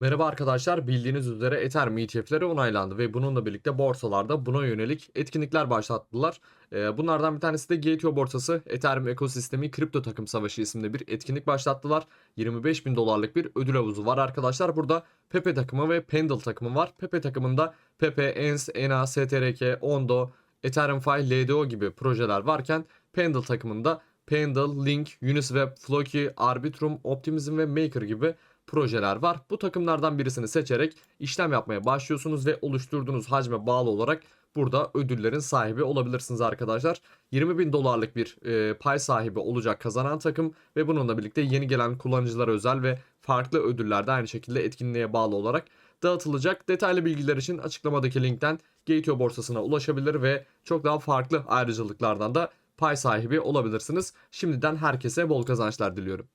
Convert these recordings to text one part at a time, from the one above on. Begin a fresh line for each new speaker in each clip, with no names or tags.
Merhaba arkadaşlar, bildiğiniz üzere Ethereum ETF'leri onaylandı ve bununla birlikte borsalarda buna yönelik etkinlikler başlattılar. Ee, bunlardan bir tanesi de Gateo borsası Ethereum ekosistemi kripto takım savaşı isimli bir etkinlik başlattılar. 25 bin dolarlık bir ödül havuzu var arkadaşlar. Burada Pepe takımı ve Pendle takımı var. Pepe takımında Pepe, ENS, ENA, STRK, Ondo, Ethereum Fi, LDO gibi projeler varken Pendle takımında Pendle, Link, Uniswap, Floki, Arbitrum, Optimism ve Maker gibi projeler var. Bu takımlardan birisini seçerek işlem yapmaya başlıyorsunuz ve oluşturduğunuz hacme bağlı olarak burada ödüllerin sahibi olabilirsiniz arkadaşlar. 20 bin dolarlık bir e, pay sahibi olacak kazanan takım ve bununla birlikte yeni gelen kullanıcılara özel ve farklı ödüller de aynı şekilde etkinliğe bağlı olarak dağıtılacak. Detaylı bilgiler için açıklamadaki linkten Gateo borsasına ulaşabilir ve çok daha farklı ayrıcalıklardan da pay sahibi olabilirsiniz. Şimdiden herkese bol kazançlar diliyorum.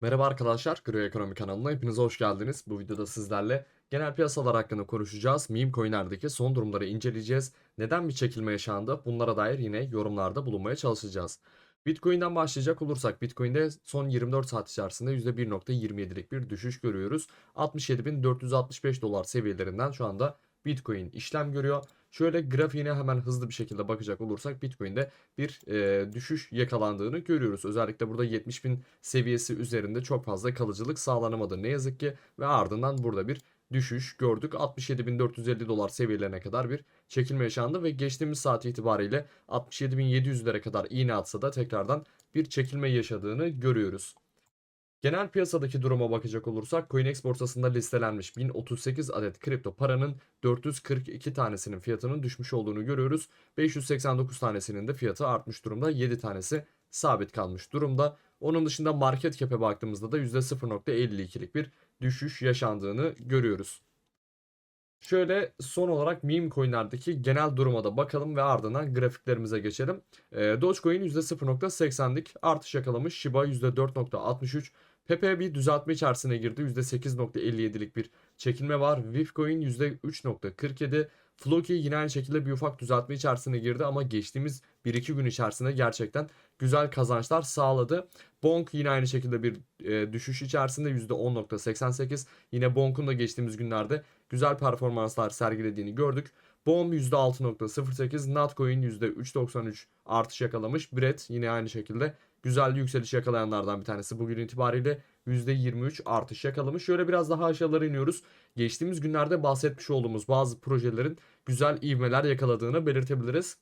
Merhaba arkadaşlar, Gri Ekonomi kanalına hepiniz hoş geldiniz. Bu videoda sizlerle genel piyasalar hakkında konuşacağız. Meme coinlerdeki son durumları inceleyeceğiz. Neden bir çekilme yaşandı? Bunlara dair yine yorumlarda bulunmaya çalışacağız. Bitcoin'den başlayacak olursak Bitcoin'de son 24 saat içerisinde %1.27'lik bir düşüş görüyoruz. 67.465 dolar seviyelerinden şu anda Bitcoin işlem görüyor. Şöyle grafiğine hemen hızlı bir şekilde bakacak olursak Bitcoin'de bir e, düşüş yakalandığını görüyoruz. Özellikle burada 70 bin seviyesi üzerinde çok fazla kalıcılık sağlanamadı ne yazık ki ve ardından burada bir düşüş gördük. 67.450 dolar seviyelerine kadar bir çekilme yaşandı ve geçtiğimiz saat itibariyle 67.700'lere kadar iğne atsa da tekrardan bir çekilme yaşadığını görüyoruz. Genel piyasadaki duruma bakacak olursak CoinEx borsasında listelenmiş 1038 adet kripto paranın 442 tanesinin fiyatının düşmüş olduğunu görüyoruz. 589 tanesinin de fiyatı artmış durumda. 7 tanesi sabit kalmış durumda. Onun dışında market cap'e baktığımızda da %0.52'lik bir düşüş yaşandığını görüyoruz. Şöyle son olarak meme coinlerdeki genel duruma da bakalım ve ardından grafiklerimize geçelim. E, Dogecoin %0.80'lik artış yakalamış. Shiba %4.63. Pepe bir düzeltme içerisine girdi. %8.57'lik bir çekilme var. Vivcoin %3.47. Floki yine aynı şekilde bir ufak düzeltme içerisine girdi ama geçtiğimiz 1-2 gün içerisinde gerçekten güzel kazançlar sağladı. Bonk yine aynı şekilde bir e, düşüş içerisinde %10.88. Yine Bonk'un da geçtiğimiz günlerde güzel performanslar sergilediğini gördük. BOM %6.08, Natcoin %3.93 artış yakalamış. Bret yine aynı şekilde güzel yükseliş yakalayanlardan bir tanesi. Bugün itibariyle %23 artış yakalamış. Şöyle biraz daha aşağılara iniyoruz. Geçtiğimiz günlerde bahsetmiş olduğumuz bazı projelerin güzel ivmeler yakaladığını belirtebiliriz.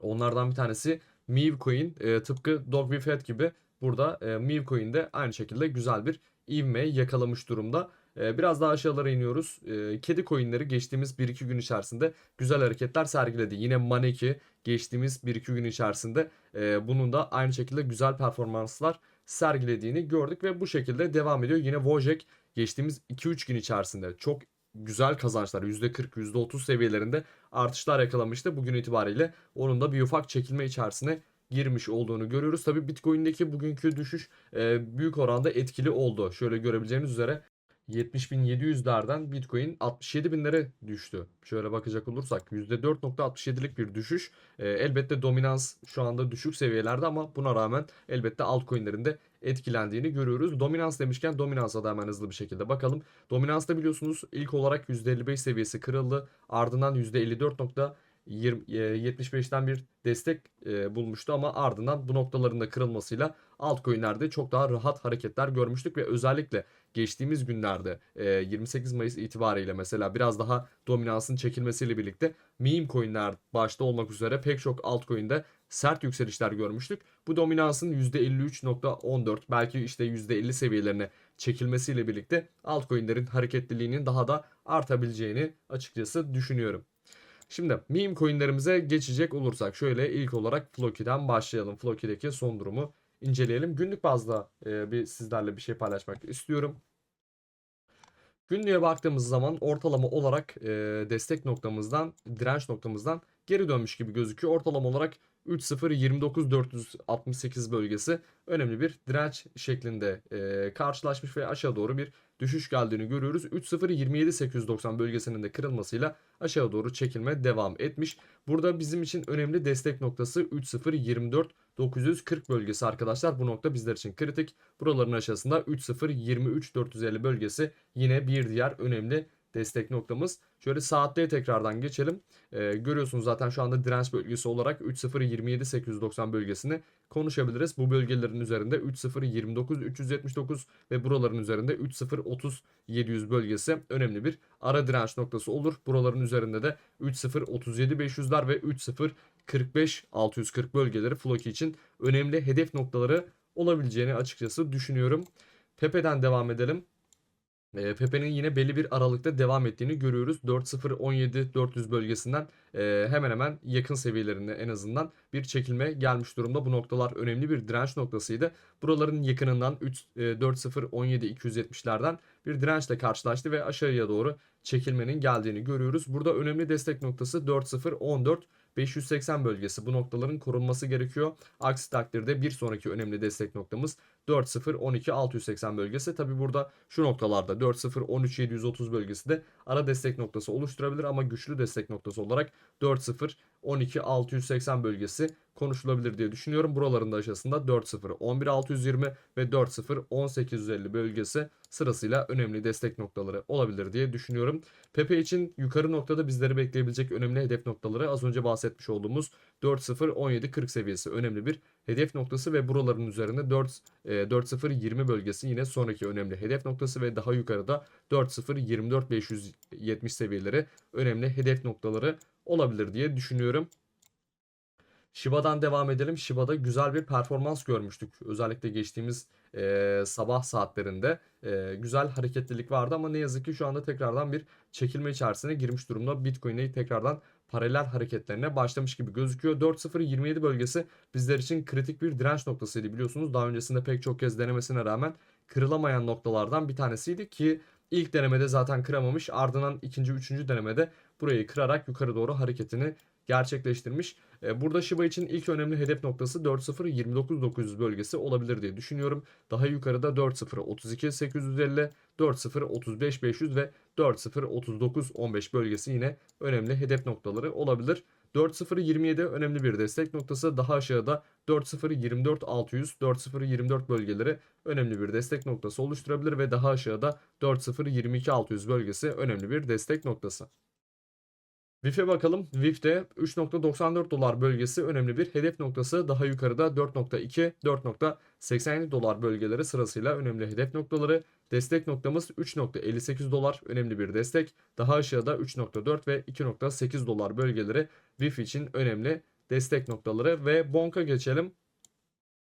Onlardan bir tanesi Mevecoin e, tıpkı Dogvifet gibi burada e, Mevecoin de aynı şekilde güzel bir ivme yakalamış durumda. E, biraz daha aşağılara iniyoruz. E, kedi coinleri geçtiğimiz 1-2 gün içerisinde güzel hareketler sergiledi. Yine Maneki geçtiğimiz 1-2 gün içerisinde e, bunun da aynı şekilde güzel performanslar sergilediğini gördük ve bu şekilde devam ediyor. Yine Wojek geçtiğimiz 2-3 gün içerisinde çok güzel kazançlar %40 %30 seviyelerinde artışlar yakalamıştı. Bugün itibariyle onun da bir ufak çekilme içerisine girmiş olduğunu görüyoruz. Tabi Bitcoin'deki bugünkü düşüş e, büyük oranda etkili oldu. Şöyle görebileceğiniz üzere 70.700'lerden Bitcoin 67.000'lere düştü. Şöyle bakacak olursak %4.67'lik bir düşüş. E, elbette dominans şu anda düşük seviyelerde ama buna rağmen elbette altcoin'lerin de etkilendiğini görüyoruz. Dominans demişken dominansa da hemen hızlı bir şekilde bakalım. Dominansta biliyorsunuz ilk olarak %55 seviyesi kırıldı. Ardından %54. 20, 75'ten bir destek e, bulmuştu ama ardından bu noktaların da kırılmasıyla altcoin'lerde çok daha rahat hareketler görmüştük ve özellikle geçtiğimiz günlerde e, 28 Mayıs itibariyle mesela biraz daha dominansın çekilmesiyle birlikte meme coin'ler başta olmak üzere pek çok altcoin'de sert yükselişler görmüştük. Bu dominansın %53.14 belki işte %50 seviyelerine çekilmesiyle birlikte altcoin'lerin hareketliliğinin daha da artabileceğini açıkçası düşünüyorum. Şimdi meme coinlerimize geçecek olursak şöyle ilk olarak Floki'den başlayalım. Floki'deki son durumu inceleyelim. Günlük bazda e, bir sizlerle bir şey paylaşmak istiyorum. Günlüğe baktığımız zaman ortalama olarak e, destek noktamızdan, direnç noktamızdan geri dönmüş gibi gözüküyor. Ortalama olarak 3.029.468 bölgesi önemli bir direnç şeklinde e, karşılaşmış ve aşağı doğru bir düşüş geldiğini görüyoruz. 3.027.890 bölgesinin de kırılmasıyla aşağı doğru çekilme devam etmiş. Burada bizim için önemli destek noktası 3.024 940 bölgesi arkadaşlar. Bu nokta bizler için kritik. Buraların aşağısında 30-23-450 bölgesi yine bir diğer önemli destek noktamız. Şöyle saatliğe tekrardan geçelim. Ee, görüyorsunuz zaten şu anda direnç bölgesi olarak 30-27-890 bölgesini konuşabiliriz. Bu bölgelerin üzerinde 30-29-379 ve buraların üzerinde 30-30-700 bölgesi önemli bir ara direnç noktası olur. Buraların üzerinde de 30-37-500'ler ve 30-45-640 bölgeleri Floki için önemli hedef noktaları olabileceğini açıkçası düşünüyorum. Pepe'den devam edelim. E, Pepe'nin yine belli bir aralıkta devam ettiğini görüyoruz. 4.0-17-400 bölgesinden e, hemen hemen yakın seviyelerinde en azından bir çekilme gelmiş durumda. Bu noktalar önemli bir direnç noktasıydı. Buraların yakınından 3, e, 4.0-17-270'lerden bir dirençle karşılaştı ve aşağıya doğru çekilmenin geldiğini görüyoruz. Burada önemli destek noktası 4.0-14 580 bölgesi bu noktaların korunması gerekiyor. Aksi takdirde bir sonraki önemli destek noktamız 4.0-12-680 bölgesi. Tabi burada şu noktalarda 4.0-13-730 bölgesi de ara destek noktası oluşturabilir ama güçlü destek noktası olarak 4.0-12-680 bölgesi konuşulabilir diye düşünüyorum. Buraların da aşağısında 4.0-11-620 ve 4.0-1850 bölgesi sırasıyla önemli destek noktaları olabilir diye düşünüyorum. Pepe için yukarı noktada bizleri bekleyebilecek önemli hedef noktaları az önce bahsetmiş olduğumuz 4.0-17-40 seviyesi önemli bir hedef noktası ve buraların üzerinde 4 e, 4.0-20 bölgesi yine sonraki önemli hedef noktası ve daha yukarıda 4.0-24-570 seviyeleri önemli hedef noktaları olabilir diye düşünüyorum. Shiba'dan devam edelim. Shiba'da güzel bir performans görmüştük. Özellikle geçtiğimiz e, sabah saatlerinde e, güzel hareketlilik vardı ama ne yazık ki şu anda tekrardan bir çekilme içerisine girmiş durumda. Bitcoin'i tekrardan paralel hareketlerine başlamış gibi gözüküyor. 4.027 bölgesi bizler için kritik bir direnç noktasıydı biliyorsunuz. Daha öncesinde pek çok kez denemesine rağmen kırılamayan noktalardan bir tanesiydi ki ilk denemede zaten kıramamış. Ardından ikinci, üçüncü denemede burayı kırarak yukarı doğru hareketini gerçekleştirmiş. E, burada Shiba için ilk önemli hedef noktası 4.0-29.900 bölgesi olabilir diye düşünüyorum. Daha yukarıda 4.0-32.850, 4.0-35.500 ve 4.0-39.15 bölgesi yine önemli hedef noktaları olabilir. 4.0.27 önemli bir destek noktası. Daha aşağıda 4.0.24.600, 4.0.24 bölgeleri önemli bir destek noktası oluşturabilir ve daha aşağıda 4.0.22.600 bölgesi önemli bir destek noktası. VIF'e bakalım. VIF'te 3.94 dolar bölgesi önemli bir hedef noktası. Daha yukarıda 4.2, 4.87 dolar bölgeleri sırasıyla önemli hedef noktaları. Destek noktamız 3.58 dolar önemli bir destek. Daha aşağıda 3.4 ve 2.8 dolar bölgeleri VIF için önemli destek noktaları. Ve Bonk'a geçelim.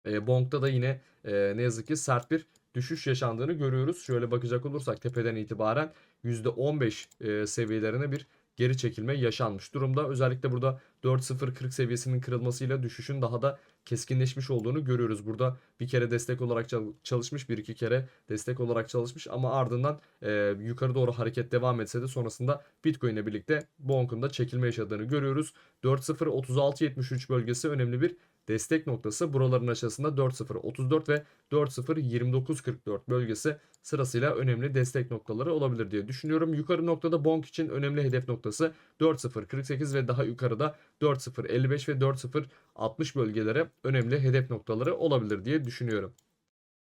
E, Bonk'ta da yine e, ne yazık ki sert bir düşüş yaşandığını görüyoruz. Şöyle bakacak olursak tepeden itibaren %15 e, seviyelerine bir geri çekilme yaşanmış durumda. Özellikle burada 4.040 seviyesinin kırılmasıyla düşüşün daha da keskinleşmiş olduğunu görüyoruz. Burada bir kere destek olarak çalışmış, bir iki kere destek olarak çalışmış ama ardından e, yukarı doğru hareket devam etse de sonrasında Bitcoin ile birlikte Bonk'un da çekilme yaşadığını görüyoruz. 4.03673 bölgesi önemli bir destek noktası. Buraların aşağısında 4.034 ve 4.02944 bölgesi sırasıyla önemli destek noktaları olabilir diye düşünüyorum. Yukarı noktada Bonk için önemli hedef noktası 4.048 ve daha yukarıda 4.055 ve 4.060 bölgelere önemli hedef noktaları olabilir diye düşünüyorum.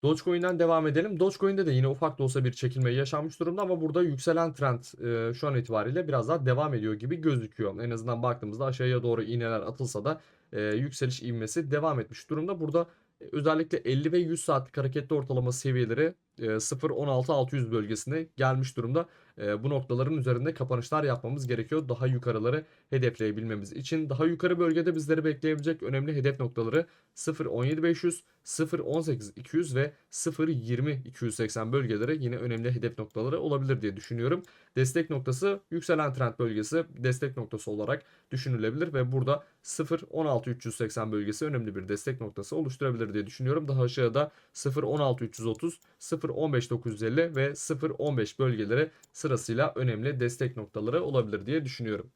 Dogecoin'den devam edelim. Dogecoin'de de yine ufak da olsa bir çekilme yaşanmış durumda ama burada yükselen trend e, şu an itibariyle biraz daha devam ediyor gibi gözüküyor. En azından baktığımızda aşağıya doğru iğneler atılsa da e, yükseliş ivmesi devam etmiş durumda. Burada e, özellikle 50 ve 100 saatlik hareketli ortalama seviyeleri 0.16-600 bölgesine gelmiş durumda. E, bu noktaların üzerinde kapanışlar yapmamız gerekiyor. Daha yukarıları hedefleyebilmemiz için. Daha yukarı bölgede bizleri bekleyebilecek önemli hedef noktaları 0.17.500, 0.18.200 ve 0.20.280 bölgeleri yine önemli hedef noktaları olabilir diye düşünüyorum. Destek noktası yükselen trend bölgesi destek noktası olarak düşünülebilir ve burada 0.16.380 bölgesi önemli bir destek noktası oluşturabilir diye düşünüyorum. Daha aşağıda 0.16.330, 0.15.950 ve 0.15 bölgeleri sırasıyla önemli destek noktaları olabilir diye düşünüyorum.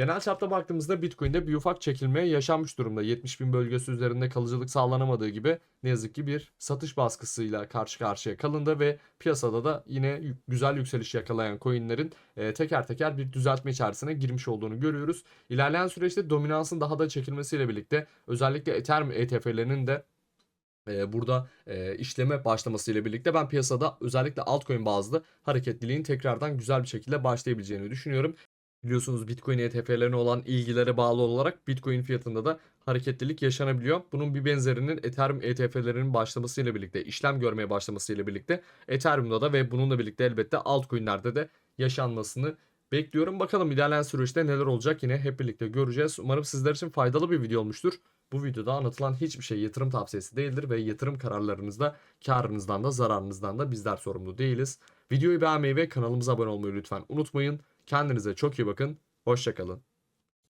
Genel çapta baktığımızda Bitcoin'de bir ufak çekilme yaşanmış durumda. 70 bin bölgesi üzerinde kalıcılık sağlanamadığı gibi ne yazık ki bir satış baskısıyla karşı karşıya kalındı ve piyasada da yine güzel yükseliş yakalayan coinlerin e, teker teker bir düzeltme içerisine girmiş olduğunu görüyoruz. İlerleyen süreçte dominansın daha da çekilmesiyle birlikte özellikle Ethereum ETF'lerinin de e, burada e, işleme başlamasıyla birlikte ben piyasada özellikle altcoin bazlı hareketliliğin tekrardan güzel bir şekilde başlayabileceğini düşünüyorum. Biliyorsunuz Bitcoin ETF'lerine olan ilgilere bağlı olarak Bitcoin fiyatında da hareketlilik yaşanabiliyor. Bunun bir benzerinin Ethereum ETF'lerinin başlamasıyla birlikte, işlem görmeye başlamasıyla birlikte Ethereum'da da ve bununla birlikte elbette altcoin'lerde de yaşanmasını bekliyorum. Bakalım ilerleyen süreçte neler olacak yine hep birlikte göreceğiz. Umarım sizler için faydalı bir video olmuştur. Bu videoda anlatılan hiçbir şey yatırım tavsiyesi değildir ve yatırım kararlarınızda karınızdan da zararınızdan da bizler sorumlu değiliz. Videoyu beğenmeyi ve kanalımıza abone olmayı lütfen unutmayın. Kendinize çok iyi bakın. Hoşçakalın.